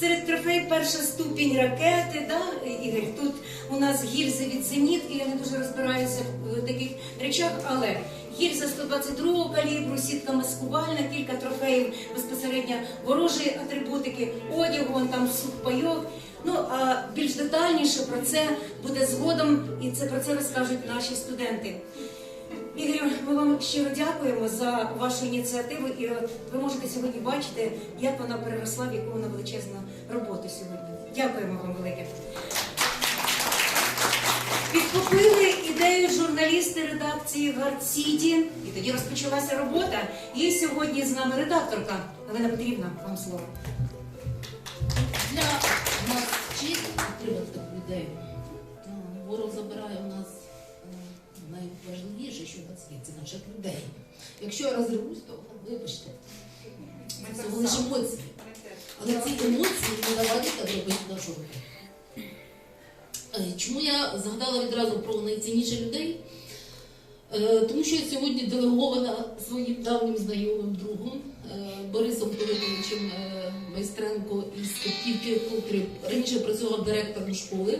Серед трофеїв перша ступінь ракети, да, Ігор? Тут у нас гільзи від зенітки, я не дуже розбираюся в таких речах, але гільза 122 калібру, сітка маскувальна, кілька трофеїв безпосередньо ворожої атрибутики, одягу, вон там сухпайок. Ну а більш детальніше про це буде згодом, і це про це розкажуть наші студенти. Ігорю, ми вам щиро дякуємо за вашу ініціативу, і ви можете сьогодні бачити, як вона переросла в яку вона величезну роботу сьогодні. Дякуємо вам велике. Підхопили ідею журналісти редакції Гардсіті, і тоді розпочалася робота. І сьогодні з нами редакторка Олена Петрівна. Вам слово. Для нас честь підтримати людей. Е, Ворог забирає у нас е, що нас є, це наших людей. Якщо я розривусь, то вибачте. Це всього лише емоції. Але ці емоції не давати так робити на жодних. Е, Чому я згадала відразу про найцінніших людей? Е, Тому що я сьогодні делегована своїм давнім знайомим другом е, Борисом Пилиповичем Майстренко із Коптівки, котрий раніше працював директором школи,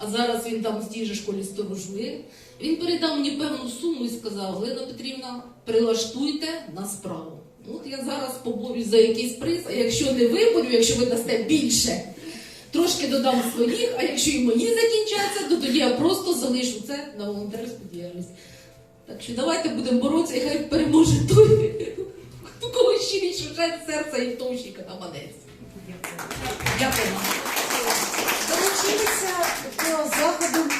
а зараз він там в тій же школі сторожує. Він передав мені певну суму і сказав: Галина Петрівна, прилаштуйте на справу. Ну, От я зараз поборюсь за якийсь приз, а якщо не виборю, якщо ви дасте більше, трошки додам своїх, а якщо і мої закінчаться, то тоді я просто залишу це на волонтерську діяльність. Так що давайте будемо боротися, і хай переможе той, у кого щиріше серця і втовщика на манець. Дякуємо. Долучилися до заходу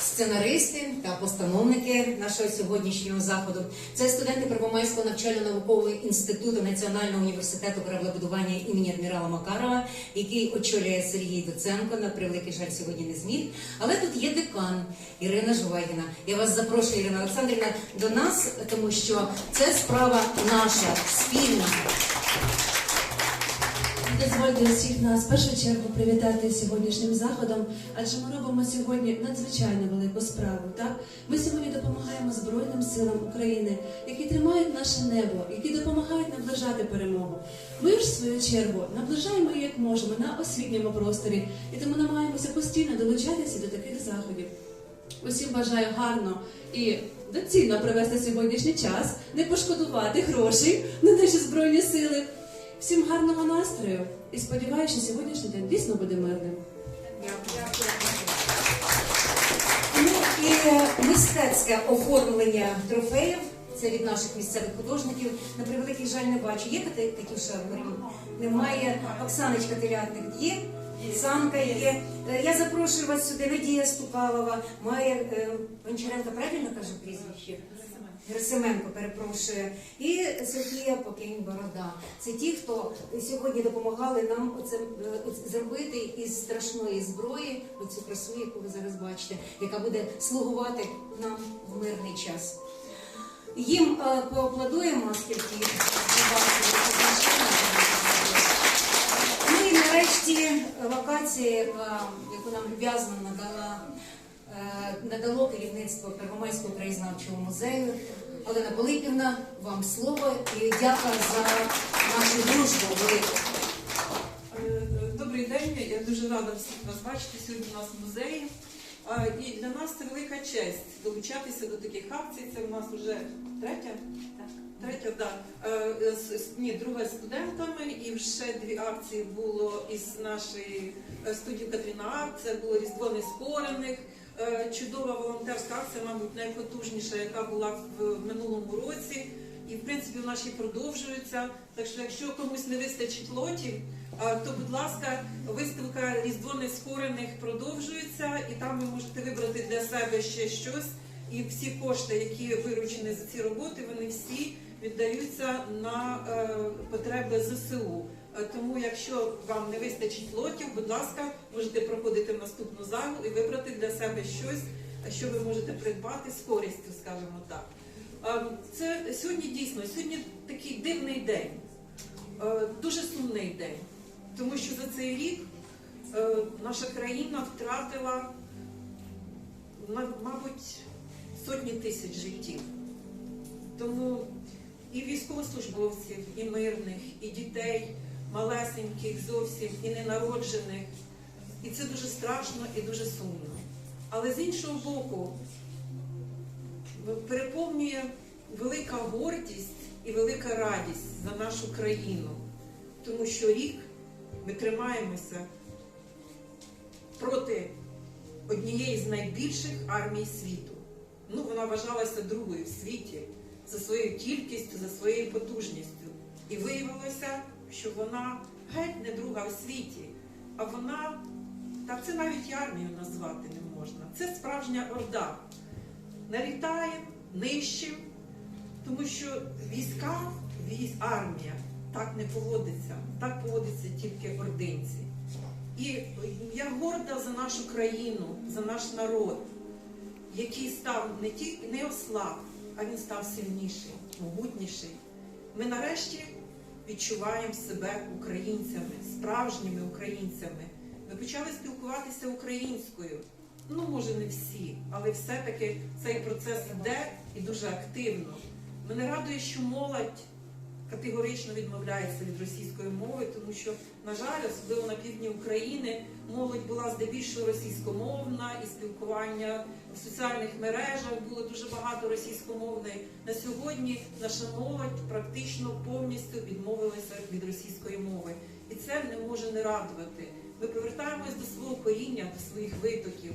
сценаристи та постановники нашого сьогоднішнього заходу. Це студенти Первомайського навчально-наукового інституту Національного університету кораблебудування імені адмірала Макарова, який очолює Сергій Доценко. На превеликий жаль сьогодні не зміг. Але тут є декан Ірина Жувайгіна. Я вас запрошую, Ірина Олександрівна, до нас, тому що це справа наша спільна. Дозвольте усіх нас в першу чергу привітати сьогоднішнім заходом, адже ми робимо сьогодні надзвичайно велику справу. Так ми сьогодні допомагаємо Збройним силам України, які тримають наше небо, які допомагають наближати перемогу. Ми ж в свою чергу наближаємо як можемо на освітньому просторі, і тому намагаємося постійно долучатися до таких заходів. Усім бажаю гарно і доцільно провести сьогоднішній час, не пошкодувати грошей на наші збройні сили. Всім гарного настрою і сподіваюся, що сьогоднішній день дійсно буде мирним. Ну і е, мистецьке оформлення трофеїв. Це від наших місцевих художників. На превеликий жаль не бачу. Є Катюша Марін? Немає. Оксаночка Телятник є. Санка є. Е, Я запрошую вас сюди. Надія Стукалова, Майя е, Гончаренко, правильно кажу прізвище? Герасименко, перепрошую, і Софія Покинь Борода. Це ті, хто сьогодні допомагали нам оце, е, зробити із страшної зброї оцю красу, яку ви зараз бачите, яка буде слугувати нам в мирний час. Їм е, поаплодуємо, оскільки. Ну і нарешті локації, е, яку нам люб'язно надала надало керівництво Первомайського краєзнавчого музею. Олена Пилипівна, вам слово і дякую за нашу дружбу велику. Е, Добрий день, я дуже рада всіх вас бачити сьогодні у нас в музеї. І для нас це велика честь долучатися до таких акцій. Це у нас вже третя? Третя, так. Ні, друга з студентами, і ще дві акції було із нашої е, студії Катріна Арт. Це було Різдво Нескорених. Е, Чудова волонтерська акція, мабуть, найпотужніша, яка була в минулому році. І в принципі в нашій продовжується. Так що, якщо комусь не вистачить лотів, то, будь ласка, виставка Різдво Нескорених продовжується, і там ви можете вибрати для себе ще щось. І всі кошти, які виручені за ці роботи, вони всі віддаються на е, потреби ЗСУ. Е, Тому, якщо вам не вистачить лотів, будь ласка, можете проходити в наступну залу і вибрати для себе щось, що ви можете придбати з користю, скажімо так. Е, Це сьогодні дійсно сьогодні такий дивний день, е, дуже сумний день, тому що за цей рік наша країна втратила, мабуть, сотні тисяч життів. Тому і військовослужбовців, і мирних, і дітей, малесеньких зовсім і ненароджених. І це дуже страшно і дуже сумно. Але з іншого боку, переповнює велика гордість і велика радість за нашу країну, тому що рік ми тримаємося проти однієї з найбільших армій світу. Ну, вона вважалася другою в світі за своєю кількістю, за своєю потужністю. І виявилося, що вона геть не друга в світі, а вона, та це навіть армію назвати не можна. Це справжня орда. Налітає, нищим, тому що війська, військ, армія так не поводиться, так поводяться тільки ординці. І я горда за нашу країну, за наш народ, який став не тільки не ослаб, а він став сильніший, могутніший. Ми нарешті відчуваємо себе українцями, справжніми українцями. Ми почали спілкуватися українською. Ну, може, не всі, але все-таки цей процес йде і дуже активно. Мене радує, що молодь категорично відмовляється від російської мови, тому що, на жаль, особливо на півдні України, молодь була здебільшого російськомовна і спілкування в соціальних мережах було дуже багато російськомовної. На сьогодні наша молодь практично повністю відмовилася від російської мови, і це не може не радувати. Ми повертаємось до свого коріння, до своїх витоків.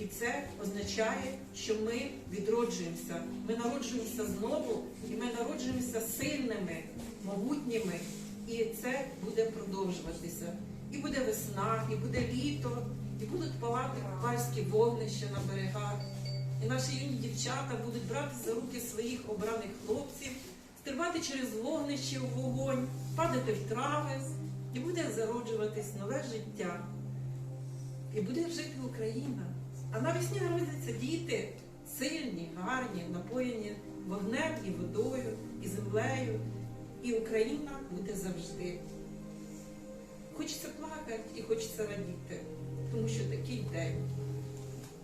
І це означає, що ми відроджуємося. Ми народжуємося знову, і ми народжуємося сильними, могутніми. І це буде продовжуватися. І буде весна, і буде літо, і будуть палати купальські вогнища на берегах. І наші юні дівчата будуть брати за руки своїх обраних хлопців, стрибати через вогнище у вогонь, падати в трави, і буде зароджуватись нове життя. І буде жити Україна. А навесні народяться діти сильні, гарні, напоєні вогнем і водою, і землею. І Україна буде завжди. Хочеться плакати і хочеться радіти, тому що такий день.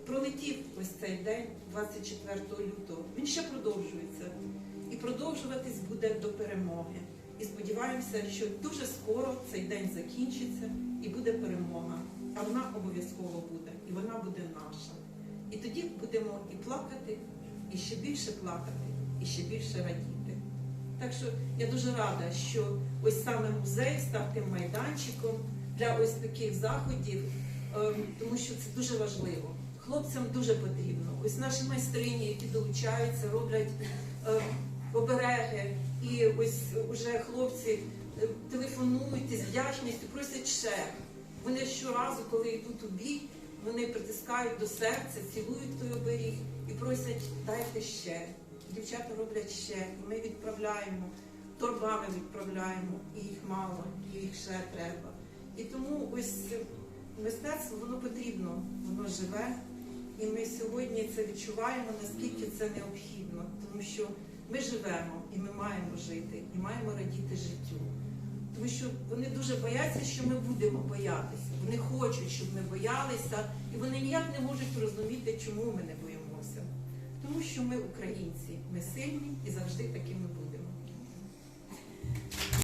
Пролетів ось цей день, 24 лютого. Він ще продовжується. І продовжуватись буде до перемоги. І сподіваємося, що дуже скоро цей день закінчиться і буде перемога. А вона обов'язково буде, і вона буде наша. І тоді будемо і плакати, і ще більше плакати, і ще більше радіти. Так що я дуже рада, що ось саме музей став тим майданчиком для ось таких заходів, ем, тому що це дуже важливо. Хлопцям дуже потрібно. Ось наші майстрині, які долучаються, роблять ем, обереги, і ось уже хлопці е, телефонують із вдячністю, просять ще. Вони щоразу, коли йдуть у бій, вони притискають до серця, цілують той оберіг і просять дайте ще. Дівчата роблять ще, і ми відправляємо, торбами відправляємо, і їх мало, і їх ще треба. І тому ось мистецтво воно потрібно, воно живе. І ми сьогодні це відчуваємо, наскільки це необхідно, тому що ми живемо і ми маємо жити, і маємо радіти життю. Тому що вони дуже бояться, що ми будемо боятися. Вони хочуть, щоб ми боялися, і вони ніяк не можуть розуміти, чому ми не боїмося. Тому що ми українці, ми сильні і завжди такими будемо.